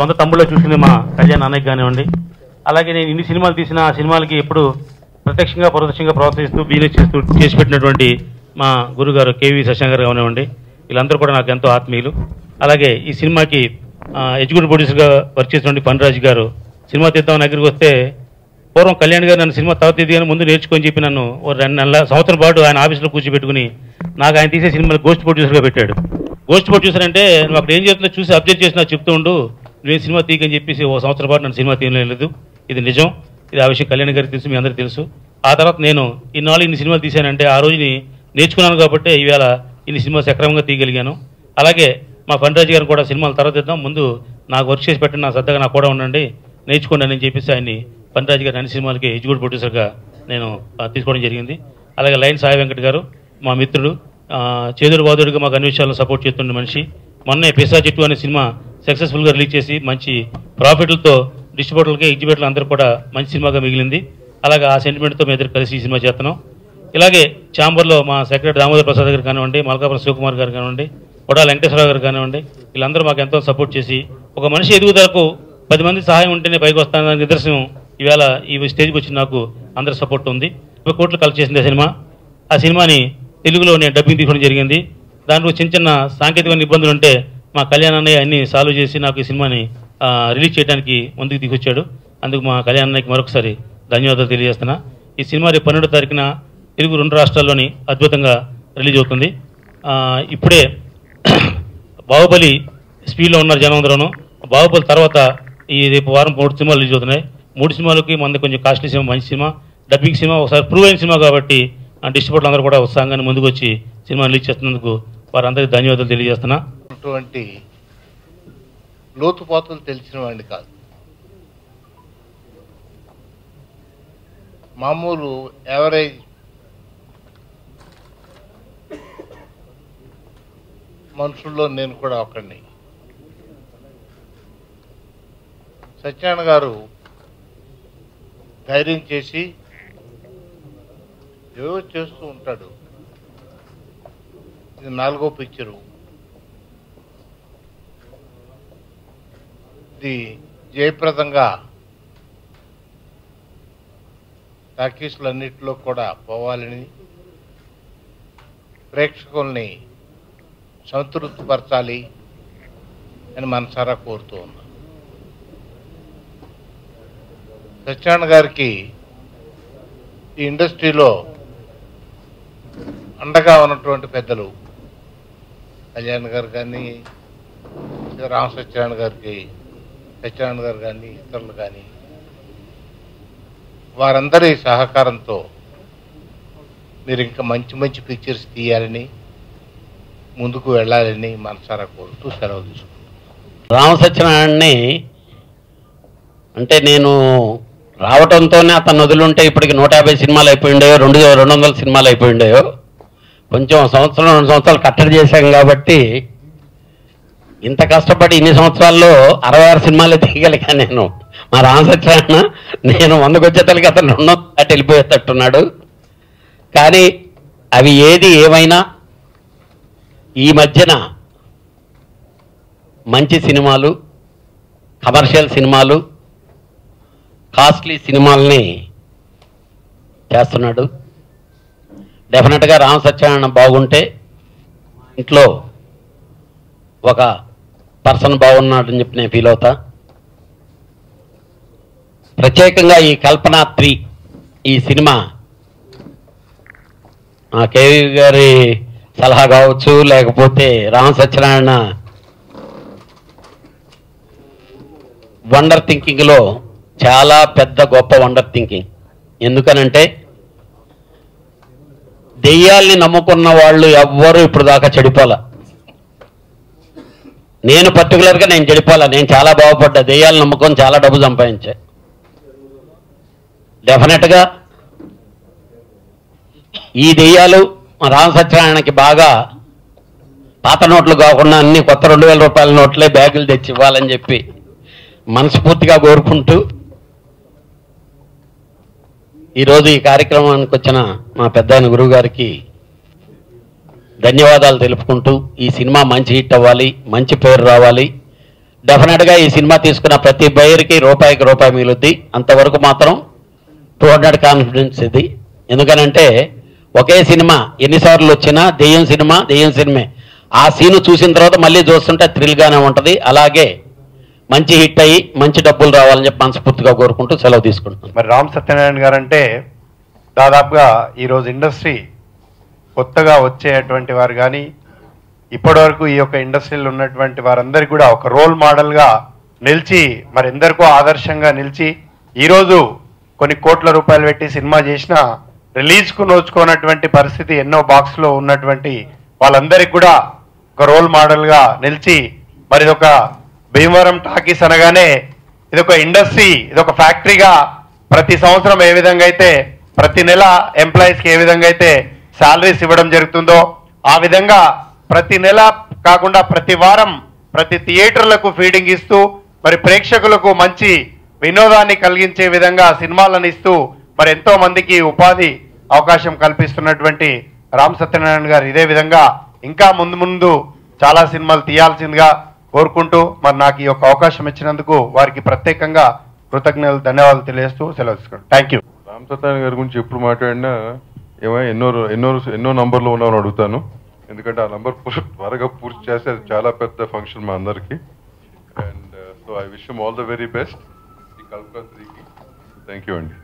సొంత తమ్ముళ్ళ చూసింది మా కళ్యాణ్ అన్నయ్య కానివ్వండి. అలాగే నేను ఇన్ని సినిమాలు తీసిన ఆ సినిమాలకి ఎప్పుడు ప్రత్యక్షంగా పరోక్షంగా ప్రోత్సహిస్తూ బిజినెస్ చేస్తూ చేసి పెట్టినటువంటి మా గురుగారు కేవీ శశాంకర్ గారు కానివ్వండి వీళ్ళందరూ కూడా నాకు ఎంతో ఆత్మీయులు. అలాగే ఈ సినిమాకి ఎగ్జిక్యూటివ్ ప్రొడ్యూసర్గా వర్క్ చేసినటువంటి పన్రాజు గారు సినిమా తీద్దామని దగ్గరికి వస్తే పూర్వం కళ్యాణ్ గారు నన్ను సినిమా తర్వాత తీద్దామని ముందు నేర్చుకొని చెప్పి నన్ను రెండు నెలల సంవత్సరం పాటు ఆయన ఆఫీస్లో కూర్చోబెట్టుకుని నాకు ఆయన తీసే సినిమాలు గోస్ట్ ప్రొడ్యూసర్గా పెట్టాడు. గోస్ట్ ప్రొడ్యూసర్ అంటే నువ్వు అక్కడ ఏం చేస్తున్నా చూసి అబ్జర్వ్ చేసి నాకు చెప్తూ ఉండు నేను సినిమా తీయకని చెప్పేసి ఓ సంవత్సరం పాటు నన్ను సినిమా తీయలేదు ఇది నిజం. ఇది ఆ విషయం కళ్యాణ్ గారికి తెలుసు మీ అందరికీ తెలుసు. ఆ తర్వాత నేను ఇన్నాళ్ళు ఇన్ని సినిమాలు తీశానంటే ఆ రోజుని నేర్చుకున్నాను కాబట్టి ఈవేళ ఇన్ని సినిమా సక్రమంగా తీయగలిగాను. అలాగే మా ఫండ్రాజు గారు కూడా సినిమాలు తర్వాత ఇద్దాం. ముందు నాకు వర్క్ చేసి పెట్టండి నా శ్రద్ధగా నాకు కూడా ఉండండి. నేర్చుకోండి అని చెప్పేసి ఆయన్ని ఫండ్రాజు గారి అన్ని సినిమాలకి ఎగ్జిక్యూటివ్ ప్రొడ్యూసర్గా నేను తీసుకోవడం జరిగింది. అలాగే లైన్ సాయి వెంకట్ గారు మా మిత్రుడు చేదుడు బాదుడిగా మాకు అన్ని విషయాల్లో సపోర్ట్ చేస్తున్న మనిషి. మొన్నే పిసా చెట్టు అనే సినిమా సక్సెస్ఫుల్గా రిలీజ్ చేసి మంచి ప్రాఫిట్లతో డిస్ట్రిబ్యూటర్లకి ఎగ్జిబ్యూటర్లు అందరూ కూడా మంచి సినిమాగా మిగిలింది. అలాగే ఆ సెంటిమెంట్తో మీ ఇద్దరు కలిసి ఈ సినిమా చేస్తున్నాం. ఇలాగే ఛాంబర్లో మా సెక్రటరీ దామోదర్ ప్రసాద్ గారు కానివ్వండి మల్కాపురం శివకుమార్ గారు కానివ్వండి కొడాల వెంకటేశ్వరరావు గారు కానివ్వండి వీళ్ళందరూ మాకు ఎంతో సపోర్ట్ చేసి ఒక మనిషి ఎదుగుదలకు పది మంది సహాయం ఉంటేనే పైకి వస్తానని నిదర్శనం ఈవేళ ఈ స్టేజ్కి వచ్చి నాకు అందరి సపోర్ట్ ఉంది. ముప్పై కోట్లు కలెక్ట్ చేసింది ఆ సినిమా. ఆ సినిమాని తెలుగులో నేను డబ్బింగ్ తీసుకోవడం జరిగింది. దాంట్లో చిన్న చిన్న సాంకేతికమైన ఇబ్బందులు ఉంటే మా కళ్యాణ్ అన్నయ్య అన్ని సాల్వ్ చేసి నాకు ఈ సినిమాని రిలీజ్ చేయడానికి ముందుకు దిగొచ్చాడు. అందుకు మా కళ్యాణ్ అన్నయ్యకి మరొకసారి ధన్యవాదాలు తెలియజేస్తున్నా. ఈ సినిమా రేపు పన్నెండో తారీఖున తెలుగు రెండు రాష్ట్రాల్లోని అద్భుతంగా రిలీజ్ అవుతుంది. ఇప్పుడే బాహుబలి స్పీడ్లో ఉన్నారు జనం బాహుబలి తర్వాత ఈ రేపు వారం మూడు సినిమాలు రిలీజ్ అవుతున్నాయి. మూడు సినిమాలకి మన కొంచెం కాస్ట్లీ సినిమా మంచి సినిమా. డబ్బింగ్ సినిమా ఒకసారి ప్రూవ్ అయిన సినిమా కాబట్టి డిస్ట్రిబ్యూటర్లు అందరూ కూడా ఉత్సాహంగానే ముందుకు వచ్చి సినిమా రిలీజ్ చేస్తున్నందుకు వారందరికీ ధన్యవాదాలు తెలియజేస్తున్నా. ఉన్నటువంటి లోతుపాతులు తెలిసిన వాడిని కాదు. మామూలు యావరేజ్ మనుషుల్లో నేను కూడా ఒకడిని. సత్యనారాయణ గారు ధైర్యం చేసి ఏవో చేస్తూ ఉంటాడు. ఇది నాలుగో పిక్చరు. ఇది జయప్రదంగా టాకీస్లన్నింటిలో కూడా పోవాలని ప్రేక్షకుల్ని సంతృప్తిపరచాలి అని మనసారా కోరుతూ ఉన్నాను సత్యనారాయణ గారికి ఈ ఇండస్ట్రీలో అండగా ఉన్నటువంటి పెద్దలు కళ్యాణ్ గారు కానీ రామ సత్యనారాయణ గారికి సత్యనారాయణ గారు కానీ ఇతరులు కానీ వారందరి సహకారంతో మీరు ఇంకా మంచి మంచి పిక్చర్స్ తీయాలని ముందుకు వెళ్ళాలని మనసారా కోరుతూ సెలవు తీసుకుంటాను రామ సత్యనారాయణని అంటే నేను రావటంతోనే అతను వదులుంటే ఇప్పటికి నూట యాభై సినిమాలు అయిపోయిండేవో రెండు రెండు వందల సినిమాలు అయిపోయిండేవో కొంచెం సంవత్సరం రెండు సంవత్సరాలు కట్టడి చేశాం కాబట్టి ఇంత కష్టపడి ఇన్ని సంవత్సరాల్లో అరవై ఆరు సినిమాలు తీయగలిగా నేను. మా రామసత్యనారాయణ నేను వందకు వచ్చేతలకి అతను రెండు అటు వెళ్ళిపోయేటట్టున్నాడు. కానీ అవి ఏది ఏమైనా ఈ మధ్యన మంచి సినిమాలు కమర్షియల్ సినిమాలు కాస్ట్లీ సినిమాల్ని చేస్తున్నాడు. డెఫినెట్గా రామ సత్యనారాయణ బాగుంటే ఇంట్లో ఒక పర్సన్ బాగున్నాడని చెప్పి నేను ఫీల్ అవుతా. ప్రత్యేకంగా ఈ కల్పనా త్రీ ఈ సినిమా ఆ కేవీ గారి సలహా కావచ్చు లేకపోతే రామ సత్యనారాయణ వండర్ థింకింగ్లో చాలా పెద్ద గొప్ప వండర్ థింకింగ్. ఎందుకనంటే దెయ్యాల్ని నమ్ముకున్న వాళ్ళు ఎవ్వరూ ఇప్పుడు దాకా చెడిపోలే. నేను పర్టికులర్గా నేను చెడిపోలా నేను చాలా బాగుపడ్డా. దెయ్యాలు నమ్ముకొని చాలా డబ్బు సంపాదించా. డెఫినెట్గా ఈ దెయ్యాలు మా రామ సత్యనారాయణకి బాగా పాత నోట్లు కాకుండా అన్ని కొత్త రెండు వేల రూపాయల నోట్లే బ్యాగులు తెచ్చి ఇవ్వాలని చెప్పి మనస్ఫూర్తిగా కోరుకుంటూ ఈరోజు ఈ కార్యక్రమానికి వచ్చిన మా పెద్దాయన గురువు గారికి ధన్యవాదాలు తెలుపుకుంటూ ఈ సినిమా మంచి హిట్ అవ్వాలి మంచి పేరు రావాలి. డెఫినెట్గా ఈ సినిమా తీసుకున్న ప్రతి బయర్కి రూపాయికి రూపాయి మిగులుద్ది. అంతవరకు మాత్రం టూ హండ్రెడ్ కాన్ఫిడెన్స్ ఇది. ఎందుకనంటే ఒకే సినిమా ఎన్నిసార్లు వచ్చినా దెయ్యం సినిమా దెయ్యం సినిమే. ఆ సీను చూసిన తర్వాత మళ్ళీ చూస్తుంటే థ్రిల్గానే ఉంటుంది. అలాగే మంచి హిట్ అయ్యి మంచి డబ్బులు రావాలని చెప్పి మనస్ఫూర్తిగా కోరుకుంటూ సెలవు తీసుకుంటున్నాను. మరి రామ్ సత్యనారాయణ గారు అంటే దాదాపుగా ఈరోజు ఇండస్ట్రీ కొత్తగా వచ్చేటువంటి వారు కానీ ఇప్పటివరకు ఈ యొక్క ఇండస్ట్రీలో ఉన్నటువంటి వారందరికీ కూడా ఒక రోల్ మోడల్గా నిలిచి మరి ఎందరికో ఆదర్శంగా నిలిచి ఈరోజు కొన్ని కోట్ల రూపాయలు పెట్టి సినిమా చేసిన రిలీజ్కు నోచుకోనటువంటి పరిస్థితి ఎన్నో బాక్స్లో ఉన్నటువంటి వాళ్ళందరికీ కూడా ఒక రోల్ మోడల్గా నిలిచి మరి ఇది ఒక భీమవరం టాకీస్ అనగానే ఇది ఒక ఇండస్ట్రీ ఇదొక ఫ్యాక్టరీగా ప్రతి సంవత్సరం ఏ విధంగా అయితే ప్రతి నెల ఎంప్లాయీస్కి ఏ విధంగా అయితే శాలరీస్ ఇవ్వడం జరుగుతుందో ఆ విధంగా ప్రతి నెల కాకుండా ప్రతి వారం ప్రతి థియేటర్లకు ఫీడింగ్ ఇస్తూ మరి ప్రేక్షకులకు మంచి వినోదాన్ని కలిగించే విధంగా సినిమాలను ఇస్తూ మరి ఎంతో మందికి ఉపాధి అవకాశం కల్పిస్తున్నటువంటి రామ్ సత్యనారాయణ గారు ఇదే విధంగా ఇంకా ముందు ముందు చాలా సినిమాలు తీయాల్సిందిగా కోరుకుంటూ మరి నాకు ఈ యొక్క అవకాశం ఇచ్చినందుకు వారికి ప్రత్యేకంగా కృతజ్ఞతలు ధన్యవాదాలు తెలియజేస్తూ సెలవు తీసుకోండి థ్యాంక్ యూ రామ్ సత్యనారాయణ గారి గురించి ఎప్పుడు మాట్లాడినా ఏమో ఎన్నో ఎన్నో ఎన్నో నంబర్లో ఉన్నామని అడుగుతాను. ఎందుకంటే ఆ నంబర్ త్వరగా పూర్తి చేస్తే అది చాలా పెద్ద ఫంక్షన్ మా అందరికి. And so I wish all the very best ఈ కల్పత్రికి థ్యాంక్ యూ అండి.